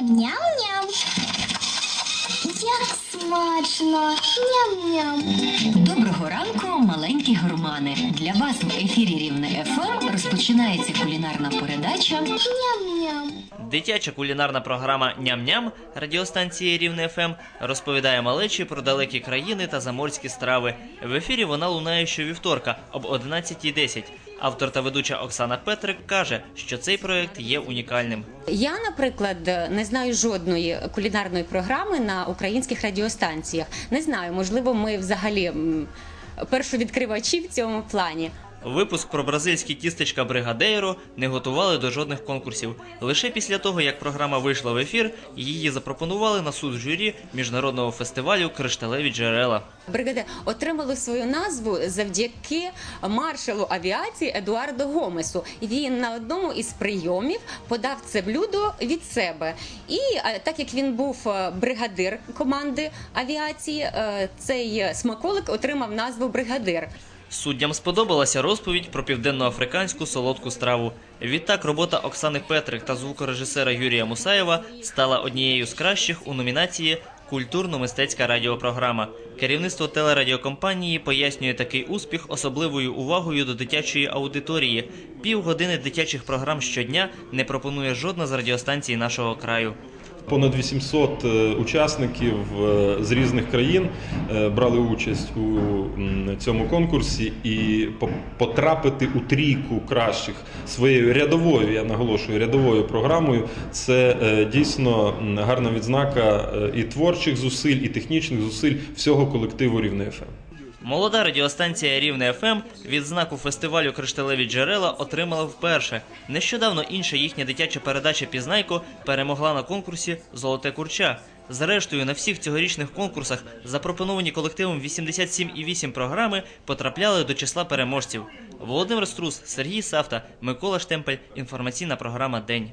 Ням-ням. Як смачно. Ням-ням. Доброго ранку, маленькі гурмани. Для вас в ефірі Рівне ФМ розпочинається кулінарна передача Ням-ням. Дитяча кулінарна програма Ням-ням радіостанції Рівне ФМ розповідає малечі про далекі країни та заморські страви. В ефірі вона лунає щовівторка об 11.10. Автор та ведуча Оксана Петрик каже, що цей проект є унікальним. Я, наприклад, не знаю жодної кулінарної програми на українських радіостанціях. Не знаю, можливо, ми взагалі першовідкривачі в цьому плані. Випуск про бразильські тістечка Бригадейро не готували до жодних конкурсів. Лише після того, як програма вийшла в ефір, її запропонували на суд журі міжнародного фестивалю Кришталеві джерела. Бригаде отримали свою назву завдяки маршалу авіації Едуардо Гомесу. Він на одному із прийомів подав це блюдо від себе. І е, так як він був е, бригадир команди авіації, е, цей смаколик отримав назву бригадир. Суддям сподобалася розповідь про південноафриканську солодку страву. Відтак робота Оксани Петрик та звукорежисера Юрія Мусаєва стала однією з кращих у номінації Культурно-мистецька радіопрограма. Керівництво телерадіокомпанії пояснює такий успіх особливою увагою до дитячої аудиторії. Півгодини дитячих програм щодня не пропонує жодна з радіостанцій нашого краю. Понад 800 е, учасників е, з різних країн е, брали участь у цьому конкурсі і по- потрапити у трійку кращих своєю рядовою, я наголошую, рядовою програмою. Це дійсно гарна відзнака і творчих зусиль, і технічних зусиль всього колективу Рівне ФМ. Молода радіостанція Рівне ФМ відзнаку фестивалю Кришталеві джерела отримала вперше. Нещодавно інша їхня дитяча передача Пізнайко перемогла на конкурсі Золоте курча. Зрештою, на всіх цьогорічних конкурсах запропоновані колективом 87,8 програми потрапляли до числа переможців. Володимир Струс, Сергій Савта, Микола Штемпель. Інформаційна програма День.